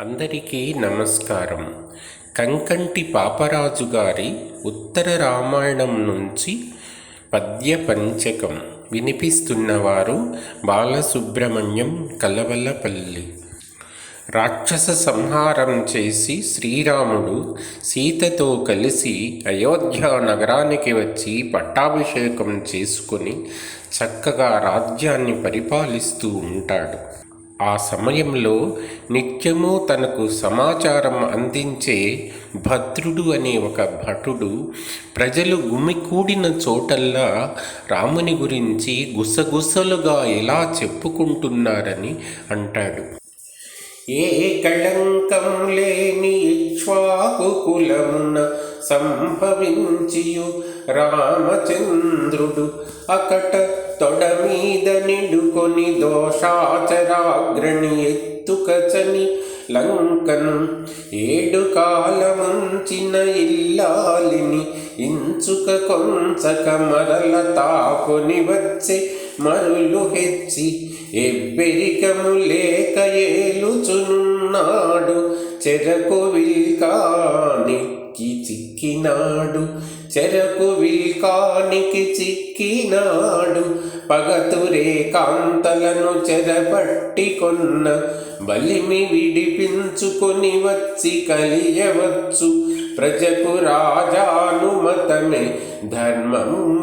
అందరికీ నమస్కారం. కంకంటి పాపరాజు గారి ఉత్తర రామాయణం నుంచి పద్య పంచకం వినిపిస్తున్నవారు బాలసుబ్రహ్మణ్యం కలవలపల్లి. రాక్షస సంహారం చేసి శ్రీరాముడు సీతతో కలిసి అయోధ్య నగరానికి వచ్చి పట్టాభిషేకం చేసుకుని చక్కగా రాజ్యాన్ని పరిపాలిస్తూ ఉంటాడు. ఆ సమయంలో నిత్యము తనకు సమాచారం అందించే భద్రుడు అనే ఒక భటుడు ప్రజలు గుమికూడిన చోటల్లా రాముని గురించి గుసగుసలుగా ఎలా చెప్పుకుంటున్నారని అంటాడు. ఏ కళంకం లేని ఇక్ష్వాకు కులమున సంభవించియు రామచంద్రుడు అకట మీద నిడుకొని దోషాచరాగ్రణి ఎత్తుకచని లంకను ఏడు కాలముంచిన ఇల్లాలిని ఇంచుక కొంచక మరల తాకొని వచ్చే మరులు హెచ్చి ఎవ్వెరికము లేక ఏలుచునున్నాడు చెరకు విల్కానికి చిక్కినాడు చెరకు వీకానికి చిక్కినాడు. పగతురే కాంతలను చెరపట్టికొన్న బలిమి విడిపించుకొని వచ్చి కలియవచ్చు. ప్రజకు రాజానుమతమే ధర్మంబుగాది.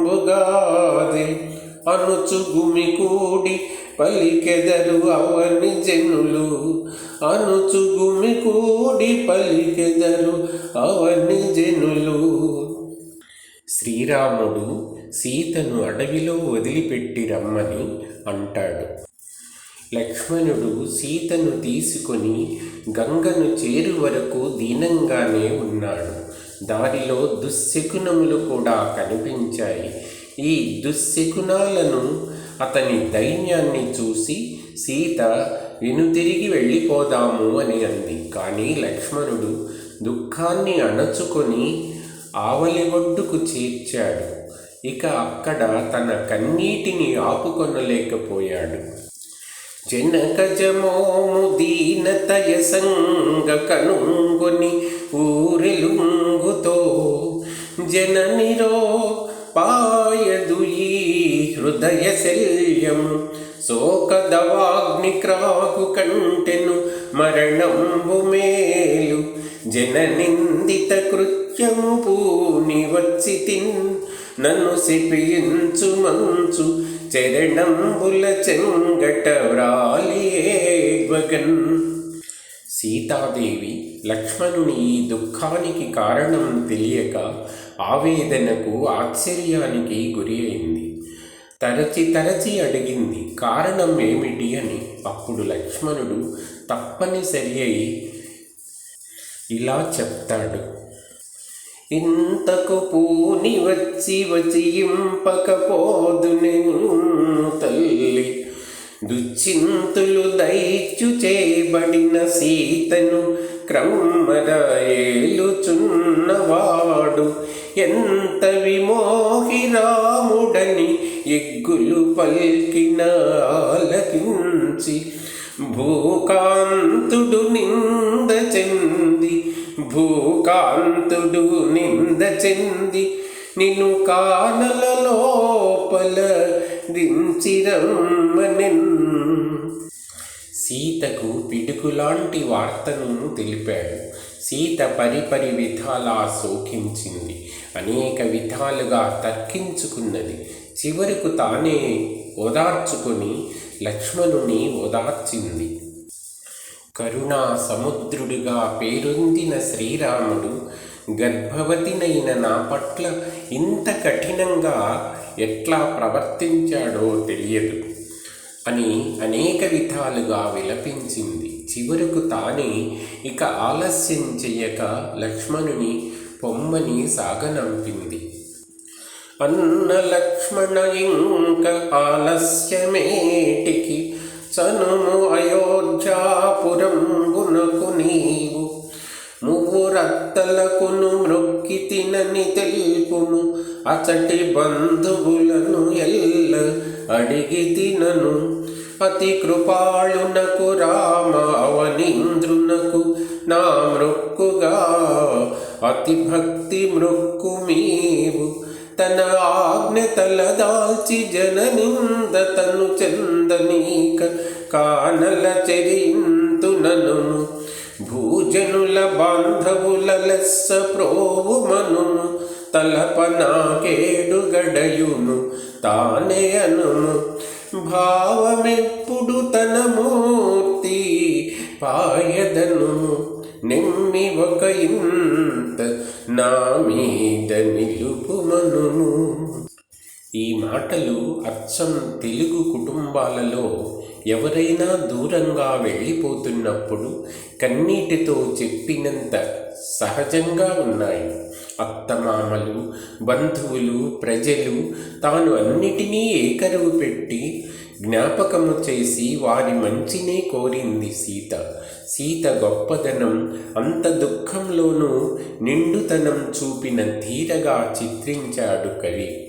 అనుచు గుమికూడి పలికెదరు అవని జనులు. అనుచు గుమికూడి పలికెదరు అవని జనులు. శ్రీరాముడు సీతను అడవిలో వదిలిపెట్టి రమ్మని అంటాడు. లక్ష్మణుడు సీతను తీసుకొని గంగను చేరు వరకు దీనంగానే ఉన్నాడు. దారిలో దుశ్శకునములు కూడా కనిపించాయి. ఈ దుశ్శకునాలను అతని దైన్యాన్ని చూసి సీత వెనుతిరిగి వెళ్ళిపోదాము అని అంది. కానీ లక్ష్మణుడు దుఃఖాన్ని అణచుకొని ఆవలి ఒడ్డుకు చేర్చాడు. ఇక అక్కడ తన కన్నీటిని ఆపుకొనలేకపోయాడు. జనకజమోము దీనతయ సంగ కనుంగుని ఊరెలుంగుతో జననిరో పాయదు ఈ హృదయ శల్యము శోకదవాగ్ని క్రాకు కంటెను మరణంబు మేలు. జన నిందిత కృత్యము పూని వచ్చి తిన్ నన్ను సిపియించు మంచు చెరణంబుల చెంగట వ్రాలియేగన్ సీతాదేవి లక్ష్మణుని ఈ దుఃఖానికి కారణం తెలియక ఆవేదనకు ఆశ్చర్యానికి గురి అయింది. తరచి తరచి అడిగింది కారణం ఏమిటి? అని. అప్పుడు లక్ష్మణుడు తప్పనిసరి అయి ఇలా చెప్తాడు. ఇంతకు పూని వచ్చి వచియింపకపోదు నేను తల్లి. దుశ్చింతులు దైత్యు చేయబడిన సీతను క్రమరేలుచున్నవాడు. ఎంత విమోహి రాముడని ఎగ్గులు పల్కిన ఆలకించి. భూకాంతుడు నింద భూకాంతుడు నింద చెంది నిన్ను కానల లోపల దించిరమ్మనెన్. సీతకు పిడుకులాంటి వార్తను తెలిపాడు. సీత పరిపరి విధాలా శోకించింది. అనేక విధాలుగా తర్కించుకున్నది. చివరకు తానే ఓదార్చుకొని లక్ష్మణుని ఓదార్చింది. కరుణా సముద్రుడిగా పేరొందిన శ్రీరాముడు గర్భవతినైన నా పట్ల ఇంత కఠినంగా ఎట్లా ప్రవర్తించాడో తెలియదు అని అనేక విధాలుగా విలపించింది. చివరకు తానే ఇక ఆలస్యం చెయ్యక లక్ష్మణుని పొమ్మని సాగనంపింది. అన్న లక్ష్మణ ఇంక ఆలస్యమేటికి సనుము అయోధ్యాపురంబునకు నీవు మువ్వురత్తలకును మ్రొక్కి తినని తెలుపును అతటి బంధువులను ఎల్ల అడిగి తినను. అతి కృపాళునకు రామ అవనీంద్రునకు నా మృక్కుగా అతి భక్తి మృక్కు మీ తన ఆజ్ఞ తలదాల్చి జననింద తను చందనీక కానల చెరింతు నను భూజనుల బాంధవుల లెస్స ప్రోవు మనుము తలపనాకేడు గడయును తానే అనుము భావమెప్పుడు తన మూర్తి పాయదను నెమ్మి ఒక ఇంత నా మీద నిలుపుమనుము ఈ మాటలు అచ్చం తెలుగు కుటుంబాలలో ఎవరైనా దూరంగా వెళ్ళిపోతున్నప్పుడు కన్నీటితో చెప్పినంత సహజంగా ఉన్నాయి. అత్తమామలు బంధువులు ప్రజలు తాను అన్నిటినీ ఏకరువు పెట్టి జ్ఞాపకము చేసి వారి మంచినే కోరింది సీత. సీత గొప్పదనం అంత దుఃఖంలోనూ నిండుతనం చూపిన ధీరగా చిత్రించాడు కవి.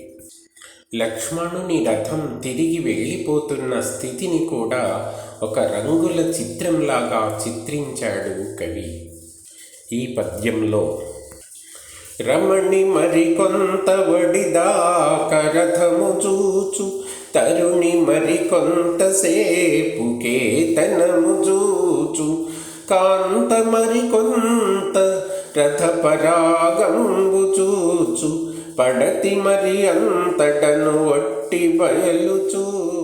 లక్ష్మణుని రథం తిరిగి వెళ్ళిపోతున్న స్థితిని కూడా ఒక రంగుల చిత్రంలాగా చిత్రించాడు కవి. ఈ పద్యంలో రమణి మరికొంత వడిదాక రథము చూచు. తరుణి మరికొంతసేపు కేతనము చూచు. కాంత మరికొంత రథపరాగంబు చూచు. పడతి మరి అంతటను వట్టి బయలు చూచు